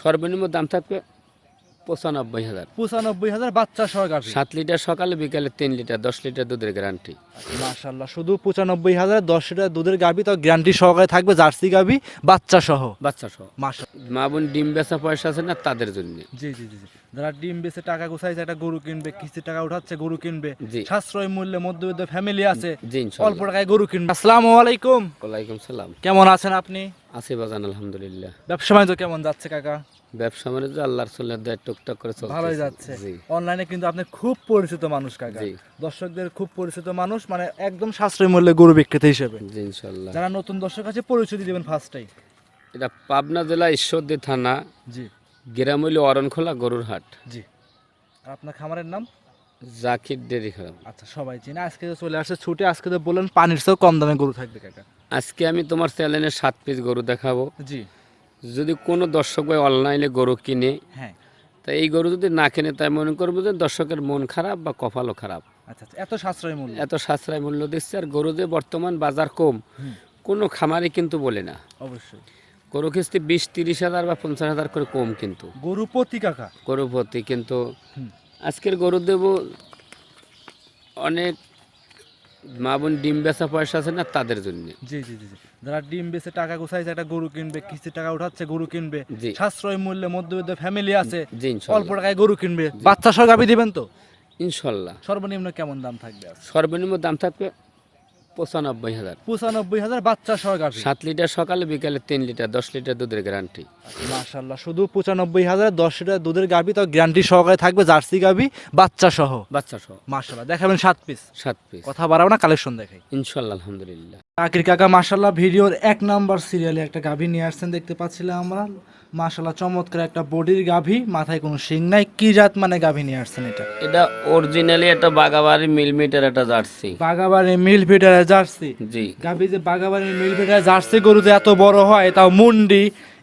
সর্বনিম্ন দাম থাকবে পঁচানব্বই হাজার। পঁচানব্বই হাজার বাচ্চা সহ গাভী। সাত লিটার সকালে বিকালে তিন লিটার দশ লিটার দুধের গ্যারান্টি মাশাল্লাহ শুধু পঁচানব্বই হাজার দশ লিটার দুধের গাভী তো গ্যারান্টি সহকারে থাকবে জার্সি গাভী বাচ্চা সহ। বাচ্চা সহ। মা বোন ডিম বেচা পয়সা আছে না তাদের জন্য। জি জি জি যারা ডিম বেচে টাকা গুছাইছে একটা গরু কিনবে কিস্তি টাকা উঠাচ্ছে গরু কিনবে। সাশ্রয় মূল্যে মধ্যবিত্ত ফ্যামিলি আছে অল্প টাকায় গরু কিনবে। আসসালামু আলাইকুম। ওয়ালাইকুম সালাম। কেমন আছেন আপনি? আছে বাজান আলহামদুলিল্লাহ। ব্যবসা বাণিজ্য কেমন যাচ্ছে কাকা? ব্যবসা মানে যে আল্লাহর চলে দেয় টুকটাক করে চলছে ভালোই যাচ্ছে। অনলাইনে কিন্তু আপনি খুব পরিচিত মানুষ কাকা। দর্শকদের খুব পরিচিত মানুষ মানে একদম সাশ্রয় মূল্যে গরু বিক্রেতা হিসেবে। জি ইনশাল্লাহ যারা নতুন দর্শক আছে পরিচিতি দিবেন ফার্স্টেই এটা পাবনা জেলা ঈশ্বরদী থানা জি। গ্রাম হইল অরণখোলা গরুর হাট। জি। আর আপনার খামারের নাম? জাকির ডেরি খারাপ আচ্ছা সবাই চিনে। আজকে তো চলে আসছে ছুটে। আজকে তো বললেন পানির চেয়েও কম দামে গরু থাকবে কাকা। আজকে আমি তোমার চ্যানেলে সাত পিস গরু দেখাবো। জি। যদি কোনো দর্শক ভাই অনলাইনে গরু কিনে হ্যাঁ। তা এই গরু যদি না কিনে তাই মনে করব যে দর্শকের মন খারাপ বা কপালও খারাপ। আচ্ছা আচ্ছা। এত সাশ্রয় মূল্য। এত সাশ্রয় মূল্য দিচ্ছে আর গরু যে বর্তমান বাজার কম কোনো খামারই কিন্তু বলে না। অবশ্যই। গরু কিস্তি বিশ তিরিশ হাজার বা পঞ্চাশ হাজার করে কম কিন্তু। গরু প্রতি কাকা? গরু প্রতি কিন্তু আজকের গরু দেব অনেক মা বোন ডিম বেচা পয়সা আছে না তাদের জন্য। জি জি জি যারা ডিম বেচে টাকা গুছাইছে একটা গরু কিনবে কিস্তি টাকা উঠাচ্ছে গরু কিনবে। সাশ্রয় মূল্যে মধ্যবিত্ত ফ্যামিলি আছে অল্প টাকায় গরু কিনবে বাচ্চা সহ গাবি দিবেন তো? ইনশাল্লাহ। সর্বনিম্ন কেমন দাম থাকবে? সর্বনিম্ন দাম থাকবে পঁচানব্বই হাজার। পঁচানব্বই হাজার বাচ্চা সরকার সাত লিটার সকালে বিকালে তিন লিটার দশ লিটার দুধের গ্যারান্টি মাশাল্লাহ শুধু পঁচানব্বই হাজার দশ লিটার দুধের গাভী তো গ্যারান্টি সহকারে থাকবে জার্সি গাভি বাচ্চা সহ। বাচ্চা সহ। মাশাল্লাহ দেখাবেন সাত পিস সাত পিস কথা বাড়াবো না কালেকশন দেখাই। ইনশাল্লাহ আলহামদুলিল্লাহ। চাকরির কাকা মাশাল্লাহ ভিডিওর এক নাম্বার সিরিয়ালে একটা গাভী নিয়ে আসছেন দেখতে পাচ্ছিলাম আমরা। মাশাল্লাহ চমৎকার একটা বডির গাভী মাথায় কোনো শিং নাই। কি জাত মানে গাভী নিয়ে আসছেন এটা? এটা অরিজিনালি একটা বাগাবাড়ি মিলমিটার একটা জার্সি। বাগাবাড়ি মিল ফিটারের জার্সি? জি। গাভী যে বাগাবাড়ি মিল ফিটারের জার্সি গরু যে এত বড় হয় তাও মুন্ডি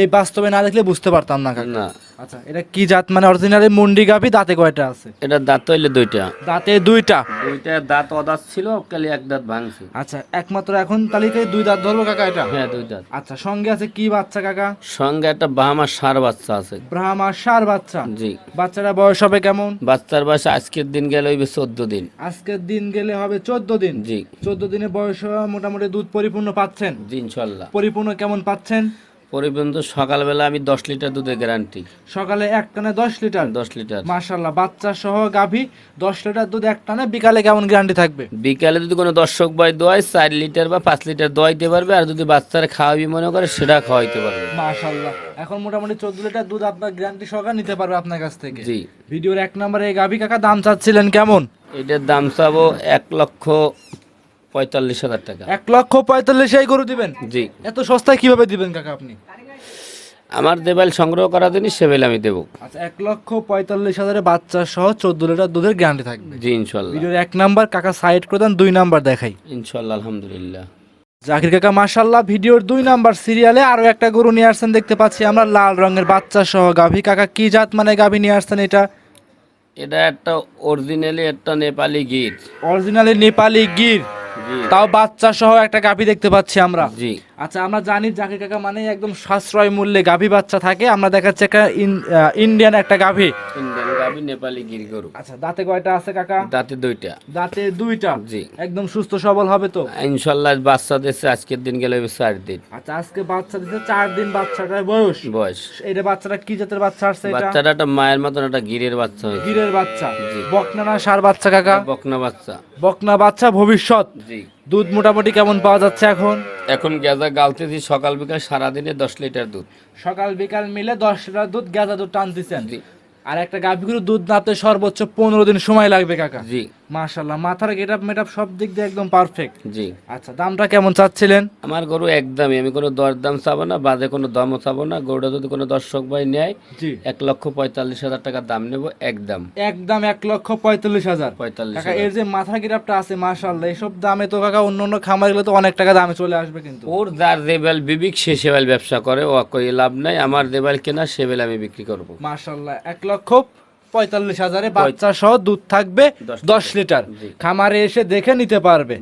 এই বাস্তবে না দেখলে বুঝতে পারতাম না কাকা। না আচ্ছা এটা কি জাত? মানে অরিজিনালি মুন্ডি গাভী দাঁতে কয়টা আছে? এটা দাঁত হইলে দুইটা। দাঁতে দুইটা? দুইটা দাঁত অদাঁত ছিল কালি এক দাঁত ভাঙছে। আচ্ছা একমাত্র এখন তালিকায় দুই দাঁত ধরবো কাকা এটা? হ্যাঁ দুই দাঁত। আচ্ছা সঙ্গে আছে কি বাচ্চা কাকা? সঙ্গে একটা বাহামার সার বাচ্চা আছে। ব্রাহ্মা সার বাচ্চা? জি। বাচ্চারা বয়স হবে কেমন? বাচ্চার বয়স আজকের দিন গেলে হইবে চোদ্দ দিন। আজকের দিন গেলে হবে চোদ্দ দিন? জি। চোদ্দ দিনের বয়স মোটামুটি দুধ পরিপূর্ণ পাচ্ছেন? জি ইনশাল্লাহ। পরিপূর্ণ কেমন পাচ্ছেন? পরিপর্যন্ত সকালবেলা আমি দশ লিটার দুধের গ্যারান্টি সকালে এক টানে দশ লিটার? দশ লিটার। মাশাল্লাহ বাচ্চা সহ গাভী দশ লিটার দুধ এক টানে বিকালে কেমন গ্যারান্টি থাকবে? বিকালে যদি কোনো দর্শক ভাই দোয়ায় চার লিটার বা পাঁচ লিটার দোয়াইতে পারবে আর যদি বাচ্চারা খাওয়াবি মনে করে সেটা খাওয়াইতে পারবে। মাশাল্লাহ এখন মোটামুটি চোদ্দ লিটার দুধ আপনার গ্যারান্টি সহকার নিতে পারবে আপনার কাছ থেকে। জি। ভিডিওর এক নম্বরে গাভী কাকা দাম চাচ্ছিলেন কেমন? এটার দাম চাবো এক লক্ষ পঁয়তাল্লিশ হাজার টাকা। এক লক্ষ পঁয়তাল্লিশ এই গরু দিবেন? জি। এত সস্তায় কীভাবে দিবেন কাকা আপনি? আমার দেবাল সংগ্রহ করা জিনিস সেবেল আমি দেবো। আচ্ছা এক লক্ষ পঁয়তাল্লিশ হাজারে বাচ্চা সহ চোদ্দ লিটার দুধের গ্যারান্টি থাকবে। জি ইনশাল্লাহ। ভিডিওর এক নাম্বার কাকা সাইড করে দেন দুই নাম্বার দেখাই। ইনশাল্লাহ আলহামদুলিল্লাহ। জাকির কাকা মাশাল্লাহ ভিডিওর দুই নাম্বার সিরিয়ালে আরও একটা গরু নিয়ে আসছেন দেখতে পাচ্ছি আমরা লাল রঙের বাচ্চা সহ গাভী। কাকা কি জাত মানে গাভী নিয়ে আসছেন এটা? এটা একটা অরিজিনালি একটা নেপালি গীত অরিজিনালি নেপালি গির। তাও বাচ্চা সহ একটা গাভী দেখতে পাচ্ছি আমরা। জি। আচ্ছা আমরা জানি জাকির কাকা মানে একদম সাশ্রয় মূল্যে গাভী বাচ্চা থাকে। আমরা দেখাচ্ছি একটা ইন্ডিয়ান একটা গাভী। ইন্ডিয়ান গাবি নেপালি গির গরু। আচ্ছা দাঁতে কয়টা আছে কাকা? দাঁতে দুইটা। দাঁতে দুইটা? জি। একদম সুস্থ সবল হবে তো? ইনশাল্লাহ বাচ্চা দিচ্ছে আজকের দিন গেলে চার দিন। আচ্ছা আজকে বাচ্চা দিতে চার দিন বাচ্চাটার বয়স? বয়স। এটা বাচ্চাটা কি জাতের বাচ্চা আসছে এটা? বাচ্চাটা একটা মায়ের মতন একটা গিরের বাচ্চা হয়েছে। গিরের বাচ্চা। বকনা না সার বাচ্চা কাকা? বকনা বাচ্চা। বকনা বাচ্চা ভবিষ্যৎ। জি। দুধ মোটামুটি কেমন পাওয়া যাচ্ছে এখন? এখন গেজা গালতেছি সকাল বিকাল সারাদিনে দশ লিটার দুধ। সকাল বিকাল মিলে দশ লিটার দুধ গেঁদা দুধ টানতেছেন। জি। আর একটা গাভী গরুর দুধ নাতে সর্বোচ্চ পনেরো দিন সময় লাগবে কাকা। জি। মাশাল্লাহ মাথার গেট সব দিক দিয়ে একদম পারফেক্ট জি। আচ্ছা দামটা কেমন চাচ্ছিলেন? আমার গরু একদমই আমি কোনো দরদাম চাবো না কোনো দামও চাবো না। গরুটা যদি কোনো দর্শক ভাই নেয় জি। এক লক্ষ পঁয়তাল্লিশ হাজার টাকা দাম নেব একদম। একদম এক লক্ষ পঁয়তাল্লিশ হাজার। পঁয়তাল্লিশ কাকা এর যে মাথা গিরাপটা আছে মাশাল্লাহ এসব দামে তো কাকা অন্য অন্য খামারগুলো তো অনেক টাকা দামে চলে আসবে কিন্তু। ওর যার দেবাল বিবিক সে সেবাল ব্যবসা করে ও করে লাভ নাই। আমার দেবাল কেনা সেবেল আমি বিক্রি করব। মাশাল্লাহ এক লক্ষ পঁয়তাল্লিশ হাজারে বাচ্চা সহ দুধ থাকবে দশ লিটার। খামারে এসে দেখে নিতে পারবে।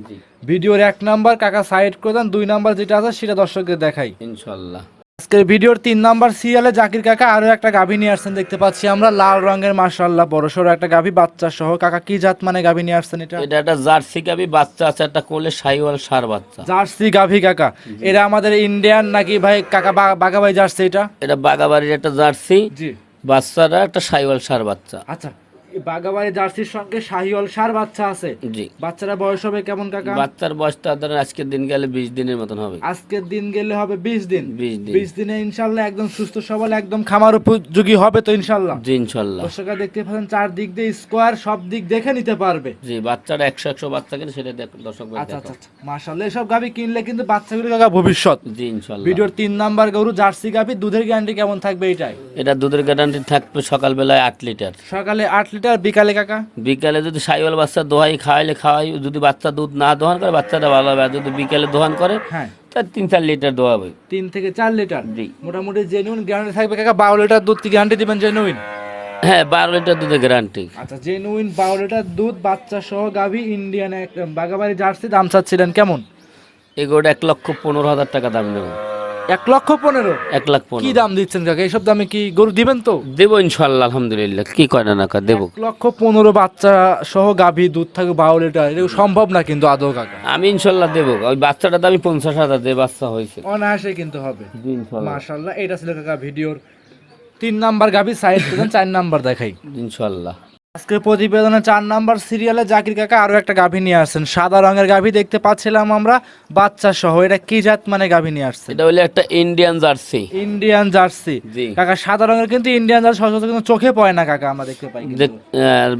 ভিডিওর এক নাম্বার কাকা সাইড করে দেন দুই নাম্বার যেটা আছে সেটা দর্শকদের দেখাই। ইনশাল্লাহ। আজকের ভিডিওর তিন নাম্বার সিরিয়ালে জাকির কাকা আরও একটা গাভী নিয়ে আসছেন দেখতে পাচ্ছি আমরা লাল রঙের মাশাআল্লাহ বড় সড়ো একটা গাভী বাচ্চা সহ কাকা কি জাত মানে গাভী নিয়ে আসছেন এটা? এটা একটা জার্সি গাভী বাচ্চা আছে একটা কোলে সাইওয়াল সার বাচ্চা। জার্সি গাভী কাকা। এটা আমাদের ইন্ডিয়ান নাকি ভাই কাকা বা- বাঘাবাই জার্সি এটা? এটা বাগাবাড়ির একটা জার্সি। জি। বাচ্চারা একটা সাইওয়াল সার বাচ্চা। আচ্ছা। এই বাঘাবাড়ি জার্সির সঙ্গে শাহিওয়াল সার বাচ্চা আছে। জি। বাচ্চারা বয়স হবে কেমন কাকা? বাচ্চার বয়সটা ধরেন আজকের দিন গেলে বিশ দিনের মতন হবে। আজকের দিন গেলে হবে বিশ দিন। বিশ দিন। বিশ দিনে ইনশাল্লাহ একদম সুস্থ সবল একদম খামার উপযোগী হবে তো ইনশাল্লাহ। জি ইনশাল্লাহ। দর্শকরা দেখতে পাচ্ছেন চার দিক দিয়ে স্কোয়ার সব দিক দেখে নিতে পারবে। জি বাচ্চারা একশো একশো বাচ্চা কিনে সেটা দেখ দর্শক আচ্ছা আচ্ছা মাশাল্লাহ এসব গাভি কিনলে কিন্তু বাচ্চাগুলো কাকা ভবিষ্যৎ। জি ইনশাল্লাহ। ভিডিওর তিন নাম্বার গরু জার্সি গাভি দুধের গ্যারান্টি কেমন থাকবে এটাই? এটা দুধের গ্যারান্টি থাকবে সকালবেলায় আট লিটার। সকালে আট লিটার বিকালে কাকা? বিকালে যদি সাইওয়াল বাচ্চা দোহাই খাওয়াইলে খাওয়াই যদি বাচ্চা দুধ না দোহান করে বাচ্চাটা ভালো হবে। আর যদি বিকালে দোহান করে হ্যাঁ। তার তিন চার লিটার দোয়াবে তিন থেকে চার লিটার? জি। মোটামুটি জেনুইন গ্যারান্টি থাকবে কাকা বারো লিটার দুধ কি গ্যারান্টি দিবেন জেনুইন হ্যাঁ বারো লিটার দুধের গ্যারান্টি আচ্ছা জেনুইন বারো লিটার দুধ বাচ্চা সহ গাভি ইন্ডিয়ান একটা বাগাবাড়ি জার্সি দাম চাচ্ছিলেন কেমন? এগুলোটা এক লক্ষ পনেরো হাজার টাকা দাম নেব। এক লক্ষ পনেরো। এক লাখ কি দাম দিচ্ছেন কাকা? এইসব দামে কি গরু দিবেন তো? দেবো ইনশাল্লাহ আলহামদুলিল্লাহ। কি করে না কা দেবো। লক্ষ পনেরো বাচ্চা সহ গাভী দুধ থাকবে বারো লিটার এটা সম্ভব না কিন্তু আদৌ কাকা? আমি ইনশাল্লাহ দেবো। ওই বাচ্চাটা দামি পঞ্চাশ হাজার যে বাচ্চা হয়েছে। অনায়াসে কিন্তু হবে। মাশাল্লাহ এটা ছিল কাকা ভিডিওর তিন নাম্বার গাভী সাইড চার নাম্বার দেখাই। ইনশাল্লাহ। আজকের প্রতিবেদনে চার নাম্বার সিরিয়ালে জাকির কাকা আরও একটা গাভী নিয়ে আসছেন। সাদা রঙের গাভী দেখতে পাচ্ছিলাম আমরা বাচ্চা সহ। এটা কি জাত মানে গাভী নিয়ে আসছেন? এটা হলো একটা ইন্ডিয়ান জার্সি। Indian jersey. কাকা সাদা রঙের কিন্তু ইন্ডিয়ান জার্সি সচরাচর কিন্তু চোখে পড়ে না কাকা আমরা দেখতে পাই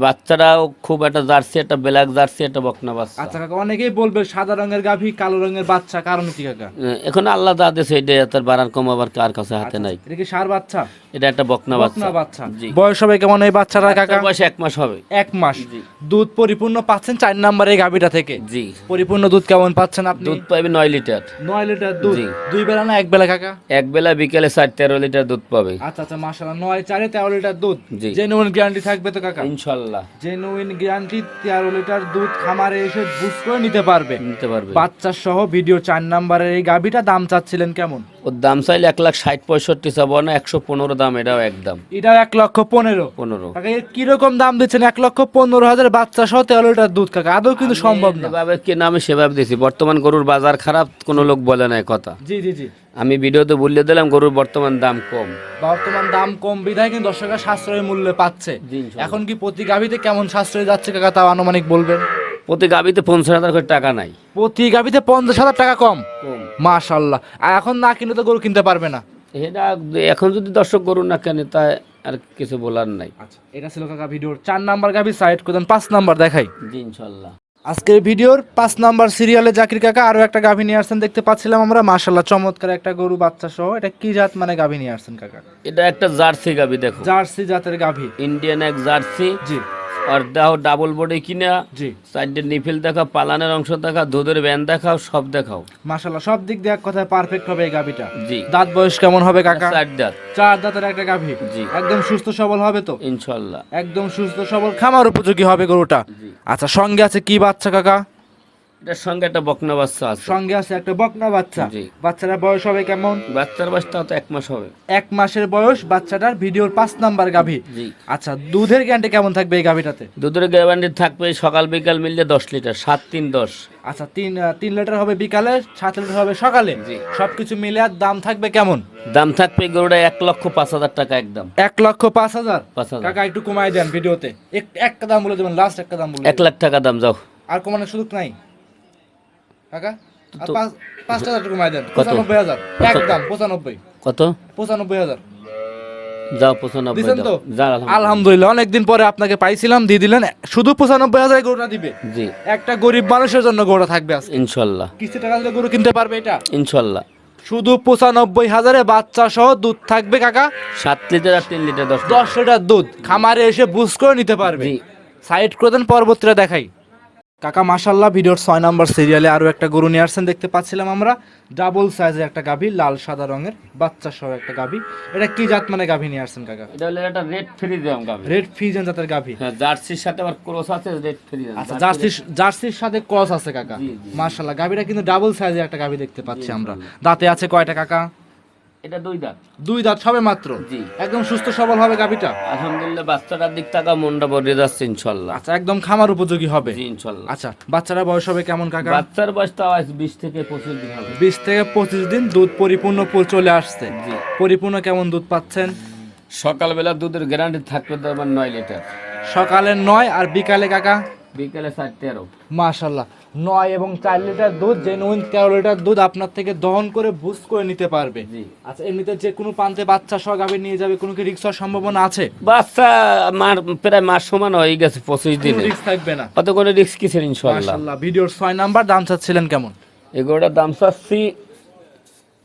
বাচ্চারাও খুব একটা জার্সি একটা ব্ল্যাক জার্সি একটা বকনা বাচ্চা। আচ্ছা কাকা অনেকেই বলবে সাদা রঙের গাভী কালো রঙের বাচ্চা কারণ কি কাকা? এখন আল্লাহ যা দিয়েছে এটা তার বাড়ার কমাবার কার কাছে হাতে নাই। এটা কি সার বাচ্চা? এটা একটা বকনা বাচ্চা। বাচ্চা। বয়স হবে কেমন এই বাচ্চাটা কাকা? বাচ্চার বয়স এক মাস হবে। এক মাস। দুধ পরিপূর্ণ পাচ্ছেন চার নাম্বার এই গাভীটা থেকে। জি। পরিপূর্ণ দুধ কেমন পাচ্ছেন আপনি? দুধ পাবে নয় লিটার। নয় লিটার দুধ। দুই বেলা না এক বেলা কাকা? এক বেলা বিকেলে চার তেরো লিটার দুধ পাবে। আচ্ছা আচ্ছা মাশাআল্লাহ। নয় চারে তেরো লিটার দুধ। জি। জেনুইন গ্যারান্টি থাকবে তো কাকা? ইনশাল্লাহ জেনুইন গ্যারান্টি তেরো লিটার দুধ খামারে এসে বুঝ করে নিতে পারবে। নিতে পারবে। বাচ্চা সহ ভিডিও চার নাম্বারের এই গাভীটা দাম চাচ্ছিলেন কেমন? ওর দাম চাইলে এক লাখ ষাট পঁয়ষট্টি চাবো না একশো পনেরো দাম এটাও একদম এটাও এক লক্ষ পনেরো। পনেরো। কীরকম দাম দিচ্ছেন? এক লক্ষ পনেরো হাজার বাচ্চা সহ তেরো লিটার দুধ কাকা। আদৌ কিন্তু সম্ভব না। যেভাবে কেনা আমি সেভাবে দিয়েছি বর্তমান গরুর বাজার খারাপ কোনো লোক বলে না কথা। জি জি জি। আমি ভিডিওতে বললে দিলাম গরুর বর্তমান দাম কম। বর্তমান দাম কম বিধায় কিন্তু দর্শকরা সাশ্রয় মূল্যে পাচ্ছে। এখন কি প্রতি গাভীতে কেমন সাশ্রয় যাচ্ছে কাকা তাও আনুমানিক বলবেন? প্রতি গাবিতে পঞ্চাশ হাজার করে টাকা নাই। প্রতি গাভীতে পঞ্চাশ হাজার টাকা কম? মাশাল্লাহ। আর এখন না কিনলে তো গরু কিনতে পারবে না। এটা এখন যদি দর্শক গরু না কেনে তা আর কিছু বলার নাই। আচ্ছা এটা ছিল কাকা ভিডিওর চার নাম্বার গাভী সাইড করতেন পাঁচ নাম্বার দেখাই। জি ইনশাল্লাহ। আজকের ভিডিওর পাঁচ নাম্বার সিরিয়ালে জাকির কাকা আরও একটা গাভী নিয়ে আসছেন দেখতে পাচ্ছিলাম আমরা। মাশাল্লাহ চমৎকার একটা গরু বাচ্চা সহ। এটা কি জাত মানে গাভী নিয়ে আসছেন কাকা? এটা একটা জার্সি গাবি দেখো। জার্সি জাতের গাভী। ইন্ডিয়ান এক জার্সি। জি। আর দাও ডাবল বডি কিনা জি। সাইডে নিফিল দেখা পালানের অংশ দেখা দুধের ব্যান দেখাও সব দেখাও। মাশাল্লাহ সব দিক দিয়ে এক কথায় পারফেক্ট হবে এই গাভিটা। জি। দাঁত বয়স কেমন হবে কাকা? চার দাঁত। চার দাঁতের একটা গাভি। জি। একদম সুস্থ সবল হবে তো? ইনশাল্লাহ একদম সুস্থ সবল। খামার উপযোগী হবে গরুটা। আচ্ছা সঙ্গে আছে কি বাচ্চা কাকা? এটার সঙ্গে একটা বকনা বাচ্চা আছে। সঙ্গে আছে একটা বকনা বাচ্চা। বাচ্চাটার বয়স হবে কেমন? বাচ্চার বয়সটা তো এক মাস হবে। এক মাসের বয়স বাচ্চাটার ভিডিওর পাঁচ নাম্বার গাভী। আচ্ছা দুধের গ্যারান্টি কেমন থাকবে এই গাভীটাতে? দুধের গ্যারান্টি থাকবে সকাল বিকাল মিললে দশ লিটার সাত তিন দশ। আচ্ছা তিন তিন লিটার হবে বিকালে সাত লিটার হবে সকালে। সবকিছু মিলে আর দাম থাকবে কেমন? দাম থাকবে গরুটা এক লক্ষ পাঁচ হাজার টাকা একদম। এক লক্ষ পাঁচ হাজার? পাঁচ হাজার। কাকা একটু কমাই দেন ভিডিওতে। এক- একটা দাম বলে দেবেন লাস্ট একটা দাম বলে এক লাখ টাকা দাম যাও। আর কমানোর সুযোগ নাই? কাকা? পাঁচ হাজার কমাই দেন পঁচানব্বই হাজার। একদম পঁচানব্বই। কত? পঁচানব্বই হাজার। যাও পঁচানব্বই দিছেন তো? দাও যা আলহামদুলিল্লাহ। আলহামদুলিল্লাহ অনেকদিন পরে আপনাকে পাইছিলাম দিয়ে দিলেন শুধু পঁচানব্বই হাজার গরুটা দিবে। জি। একটা গরিব মানুষের জন্য গরুটা থাকবে ইনশাল্লাহ। কিস্তি টাকা দিলে গরু কিনতে পারবে এটা? ইনশাল্লাহ। শুধু পঁচানব্বই হাজারে বাচ্চা সহ দুধ থাকবে কাকা? সাত লিটার আর তিন লিটার দশ দশ লিটার দুধ। খামারে এসে বুঝ করে নিতে পারবে। সাইড করে দেন পরবর্তীটা দেখাই। কাকা মাসাল্লাহ ভিডিওর ছয় নম্বর সিরিয়ালে আরও একটা গরু নিয়ে আসছেন দেখতে পাচ্ছিলাম আমরা। ডাবল সাইজের একটা গাভী লাল সাদা রঙের বাচ্চা সহ একটা গাভী। এটা কি জাত মানে গাভী নিয়ে আসছেন কাকা? এটা হলো একটা রেড ফ্রি দাম গাবে রেড ফিজেন জাতের গাভী। হ্যাঁ জার্সির সাথে আবার ক্রস আছে রেড ফ্রি দাম আচ্ছা জার্সি জার্সির সাথে ক্রস আছে কাকা। জি। গাভীটা কিন্তু ডাবল সাইজের একটা গাভী দেখতে পাচ্ছি আমরা। দাঁতে আছে কয়টা কাকা? এটা দুই দাঁত। দুই দাঁত সবে মাত্র? জি। একদম সুস্থ সবল হবে গাভিটা? আলহামদুলিল্লাহ বাচ্চাটার দিক টাকা মনটা বড়িয়ে যাচ্ছে ইনশাল্লাহ। আচ্ছা একদম খামার উপযোগী হবে। জি ইনশাল্লাহ। আচ্ছা বাচ্চারা বয়স হবে কেমন কাকা? বাচ্চার বয়স তাও আজ বিশ থেকে পঁচিশ দিন হবে। বিশ থেকে পঁচিশ দিন দুধ পরিপূর্ণ প- চলে আসছে। জি। পরিপূর্ণ কেমন দুধ পাচ্ছেন? সকালবেলা দুধের গ্যারান্টি থাকবে তো আমার নয় লিটার। সকালে নয় আর বিকালে কাকা? বিকালে চার তেরো মাশাল্লাহ। নয় এবং চার লিটার দুধ জেনুইন তেরো লিটার দুধ আপনার থেকে দহন করে বুস করে নিতে পারবে। আচ্ছা এমনিতে যে কোনো প্রান্তে বাচ্চা সহ গাভী নিয়ে যাবে কোনো কি রিক্স হওয়ার সম্ভাবনা আছে? বাচ্চা মার প্রায় মাস সমান হয়ে গেছে পঁচিশ দিন। রিক্স থাকবে না। অত করে রিস্ক কিসের ইনশাল্লাহ ভিডিওর ছয় নাম্বার দাম চাচ্ছিলেন কেমন? এই গরুটার দাম চাচ্ছি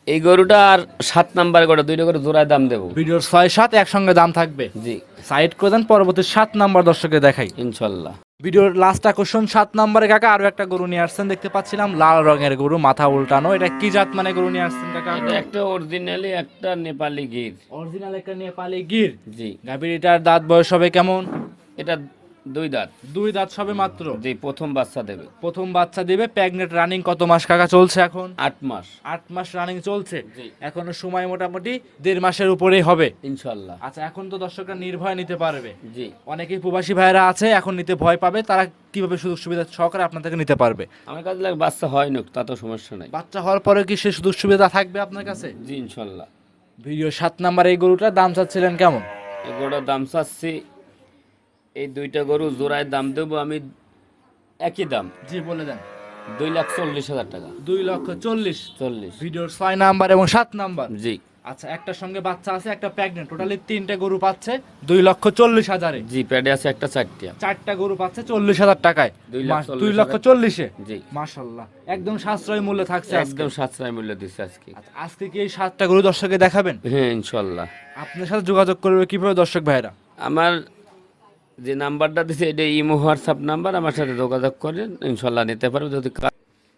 এই গরুটা আর সাত নাম্বার গরু দুইটা করে জোড়ায় দাম দেবো। ভিডিওর ছয় সাত একসঙ্গে দাম থাকবে। জি। সাইড করে দেন পরবর্তী সাত নাম্বার দর্শকে দেখাই। ইনশাল্লাহ ভিডিওর লাস্ট আকর্ষণ সাত নম্বরে কাকা আরও একটা গরু নিয়ে আসছেন দেখতে পাচ্ছিলাম লাল রঙের গরু মাথা উল্টানো। এটা কি জাত মানে গরু নিয়ে আসছেন কাকা? এটা একটা অরিজিনালি একটা নেপালি গির। অরিজিনাল একটা নেপালি গির। জি। গাভীর এটার দাঁত বয়স হবে কেমন? এটা দুই দাঁত। দুই দাঁত সবে মাত্র? জি প্রথম বাচ্চা দেবে। প্রথম বাচ্চা দিবে প্যাগনেট রানিং কত মাস কাকা চলছে এখন? আট মাস। আট মাস রানিং চলছে। এখনও সময় মোটামুটি দেড় মাসের উপরেই হবে। ইনশাল্লাহ। আচ্ছা এখন তো দর্শকরা নির্ভয় নিতে পারবে। জি। অনেকেই প্রবাসী ভাইরা আছে এখন নিতে ভয় পাবে তারা কীভাবে সুযোগ সুবিধা সহকারে আপনার থেকে নিতে পারবে? আমার কাছে লাগে বাচ্চা হয় না তা তো সমস্যা নাই। বাচ্চা হওয়ার পরে কি সে সুযোগ সুবিধা থাকবে আপনার কাছে? জি ইনশাল্লাহ। ভিডিও সাত নাম্বার এই গরুটার দাম চাচ্ছিলেন কেমন? এই গরুটার দাম চাচ্ছি এই দুইটা গরু জোড়ায় দাম দেবো আমি একই দাম। জি বলে দেন। দুই লাখ চল্লিশ হাজার টাকা। দুই লক্ষ চল্লিশ। চল্লিশ। ভিডিওর ছয় নাম্বার এবং সাত নাম্বার। জি। আচ্ছা একটার সঙ্গে বাচ্চা আছে একটা প্রেগনেন্ট টোটালি তিনটে গরু পাচ্ছে দুই লক্ষ চল্লিশ হাজারে। জি প্যাডে আছে একটা চারটিয়া চারটা গরু পাচ্ছে চল্লিশ হাজার টাকায়। দুই লক্ষ চল্লিশে? জি। মাশাল্লাহ। একদম সাশ্রয় মূল্য থাকছে একদম সাশ্রয় মূল্য দিচ্ছে আজকে। আচ্ছা, আজকে কি এই সাতটা গরু দর্শকে দেখাবেন? হ্যাঁ ইনশাল্লাহ। আপনার সাথে যোগাযোগ করবে কীভাবে দর্শক ভাইরা আমার যে নাম্বারটা দিতে এটা ইমো, হোয়াটসঅ্যাপ নাম্বার, আমার সাথে যোগাযোগ করেন, ইনশাল্লাহ নিতে পারবে। যদি